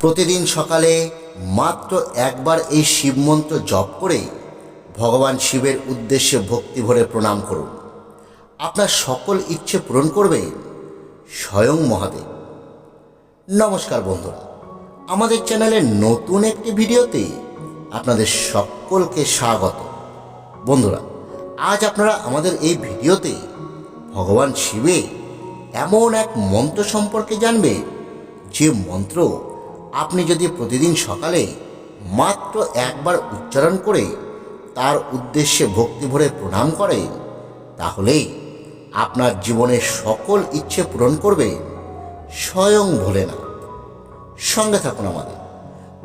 প্রতিদিন সকালে মাত্র একবার এই শিব মন্ত্র জপ করে ভগবান শিবের উদ্দেশ্যে ভক্তি ভরে প্রণাম করুন। আপনার সকল ইচ্ছে পূরণ করবে স্বয়ং মহাদেব। নমস্কার বন্ধুরা, আমাদের চ্যানেলের নতুন একটি ভিডিওতে আপনাদের সকলকে স্বাগত। বন্ধুরা, আজ আপনারা আমাদের এই ভিডিওতে ভগবান শিবে এমন এক মন্ত্র সম্পর্কে জানবে, যে মন্ত্র আপনি যদি প্রতিদিন সকালে মাত্র একবার উচ্চারণ করে তার উদ্দেশ্যে ভক্তি ভরে প্রণাম করেন তাহলেই আপনার জীবনের সকল ইচ্ছে পূরণ করবে স্বয়ং ভোলেনাথ। সঙ্গে থাকুন আমাদের।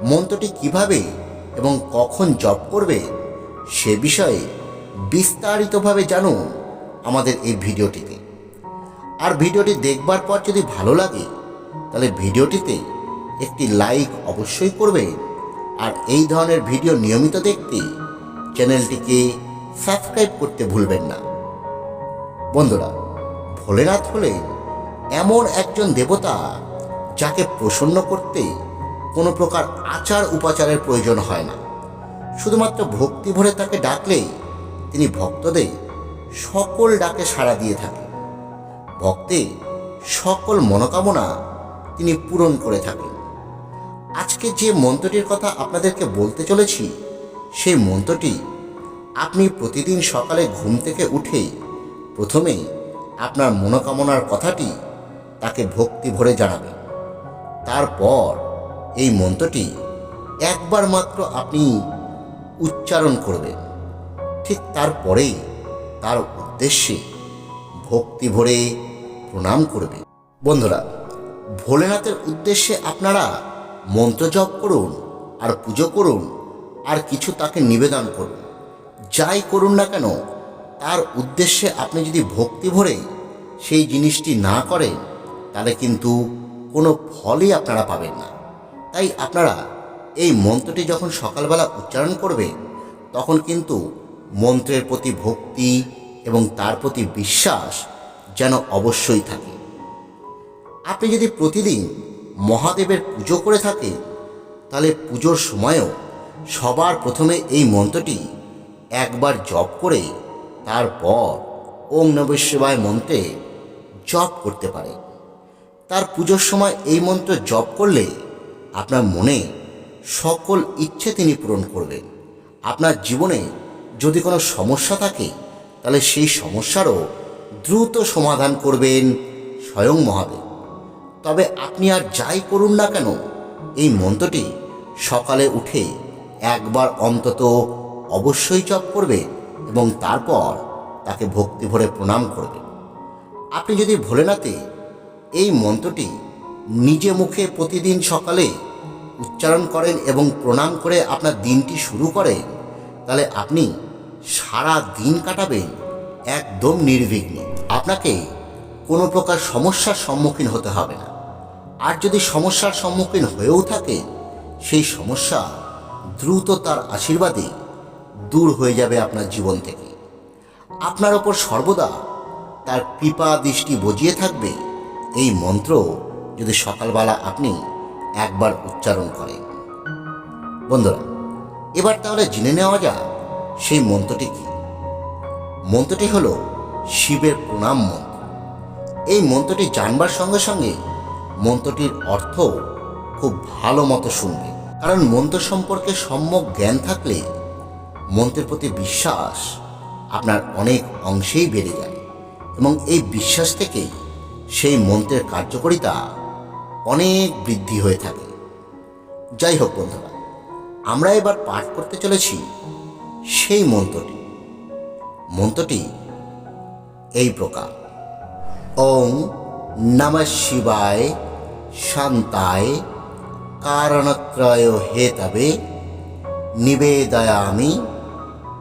মন্ত্রটি কীভাবে এবং কখন জপ করবে সে বিষয়ে বিস্তারিতভাবে জানুন আমাদের এই ভিডিওটিতে। আর ভিডিওটি দেখবার পর যদি ভালো লাগে, তাহলে ভিডিওটিতে একটি লাইক অবশ্যই করবে। আর এই ধরনের ভিডিও নিয়মিত দেখতে চ্যানেলটিকে সাবস্ক্রাইব করতে ভুলবেন না। বন্ধুরা, ভোলেনাথ হলেন এমন একজন দেবতা যাকে প্রসন্ন করতে কোনো প্রকার আচার উপাচারের প্রয়োজন হয় না। শুধুমাত্র ভক্তি ভরে তাকে ডাকলেই তিনি ভক্তদের সকল ডাকে সাড়া দিয়ে থাকেন। ভক্তের সকল মনোকামনা তিনি পূরণ করে থাকেন। আজকে যে মন্ত্রটির কথা আপনাদেরকে বলতে চলেছি, সেই মন্ত্রটি আপনি প্রতিদিন সকালে ঘুম থেকে উঠেই প্রথমেই আপনার মনোকামনার কথাটি তাকে ভক্তি ভরে জানাবেন। তারপর এই মন্ত্রটি একবার মাত্র আপনি উচ্চারণ করবেন। ঠিক তারপরেই তার উদ্দেশ্যে ভক্তি ভরে প্রণাম করবে বন্ধুরা, ভোলেনাথের উদ্দেশ্যে আপনারা মন্ত্র জপ করুন, আর পুজো করুন, আর কিছু তাকে নিবেদন করুন। যাই করুন না কেন, তার উদ্দেশ্যে আপনি যদি ভক্তি ভরে সেই জিনিসটি না করেন, তাহলে কিন্তু কোনো ফলই আপনারা পাবেন না। তাই আপনারা এই মন্ত্রটি যখন সকালবেলা উচ্চারণ করবেন তখন কিন্তু মন্ত্রের প্রতি ভক্তি এবং তার প্রতি বিশ্বাস যেন অবশ্যই থাকে। আপনি যদি প্রতিদিন মহাদেবের পুজো করে থাকে, তাহলে পুজোর সময়ও সবার প্রথমে এই মন্ত্রটি একবার জপ করে তারপর ওম নব শিবায় মন্ত্রে জপ করতে পারে। তার পুজোর সময় এই মন্ত্র জপ করলে আপনার মনে সকল ইচ্ছে তিনি পূরণ করবেন। আপনার জীবনে যদি কোনো সমস্যা থাকে, তাহলে সেই সমস্যারও দ্রুত সমাধান করবেন স্বয়ং মহাদেব। তবে আপনি আর যাই করুন না কেন, এই মন্ত্রটি সকালে উঠে একবার অন্তত অবশ্যই জপ করবে এবং তারপর তাকে ভক্তি ভরে প্রণাম করবে। আপনি যদি ভোলেনাথে এই মন্ত্রটি নিজে মুখে প্রতিদিন সকালে উচ্চারণ করেন এবং প্রণাম করে আপনার দিনটি শুরু করেন, তাহলে আপনি সারা দিন কাটাবেন একদম নির্বিঘ্নে। আপনাকে কোনো প্রকার সমস্যার সম্মুখীন হতে হবে না। আর যদি সমস্যার সম্মুখীন হয়েও থাকে, সেই সমস্যা দ্রুত তার আশীর্বাদে দূর হয়ে যাবে আপনার জীবন থেকে। আপনার ওপর সর্বদা তার কৃপা দৃষ্টি বজিয়ে থাকবে এই মন্ত্র যদি সকালবেলা আপনি একবার উচ্চারণ করেন। বন্ধুরা, এবার তাহলে জেনে নেওয়া যাক সেই মন্ত্রটি কি। মন্ত্রটি হলো শিবের প্রণাম মন্ত্র। এই মন্ত্রটি জানবার সঙ্গে সঙ্গে মন্ত্রটির অর্থ খুব ভালো মতো শুনবে। কারণ মন্ত্র সম্পর্কে সম্যক জ্ঞান থাকলে মন্ত্রের প্রতি বিশ্বাস আপনার অনেক অংশেই বেড়ে যায় এবং এই বিশ্বাস থেকেই সেই মন্ত্রের কার্যকারিতা অনেক বৃদ্ধি হয়ে থাকে। যাই হোক বন্ধুরা, আমরা এবার পাঠ করতে চলেছি সেই মন্ত্রটি। মন্ত্রটি এই প্রকার। ওং নম শিবায় শান্তায় কারণত্রয় হেতবে নিবেদয়ামি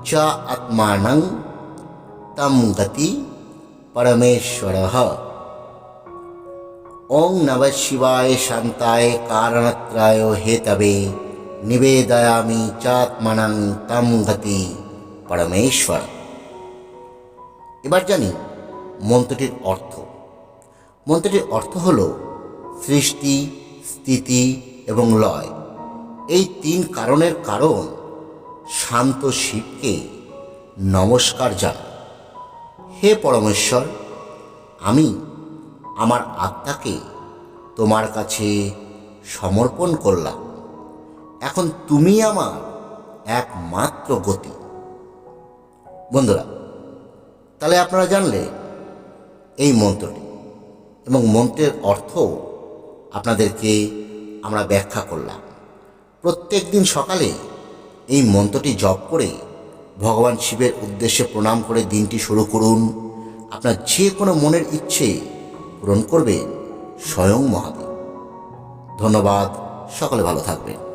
চ আত্মানং তম গতি পরমেশ্বর। ওং নম শিবায় শান্তায় কারণত্রয় হেতবে নিবেদয়ামি চাত্মনং তম গতি পরমেশ্বর। এবার জানি মন্ত্রটির অর্থ। মন্ত্রটির অর্থ হল সৃষ্টি, স্থিতি এবং লয়। এই তিন কারণের কারণ শান্ত শিবকে নমস্কার জানাই হে পরমেশ্বর, আমি আমার আত্মাকে তোমার কাছে সমর্পণ করলাম। এখন তুমি আমার একমাত্র গতি। বন্ধুরা, তাহলে আপনারা জানলে এই মন্ত্রটি। এবং মন্ত্রের অর্থ আপনাদেরকে আমরা ব্যাখ্যা করলাম। প্রত্যেক দিন সকালে এই মন্ত্রটি জপ করে ভগবান শিবের উদ্দেশ্যে প্রণাম করে দিনটি শুরু করুন। আপনার যে কোনো মনের ইচ্ছে পূরণ করবে স্বয়ং মহাদেব। ধন্যবাদ, সকলে ভালো থাকবেন।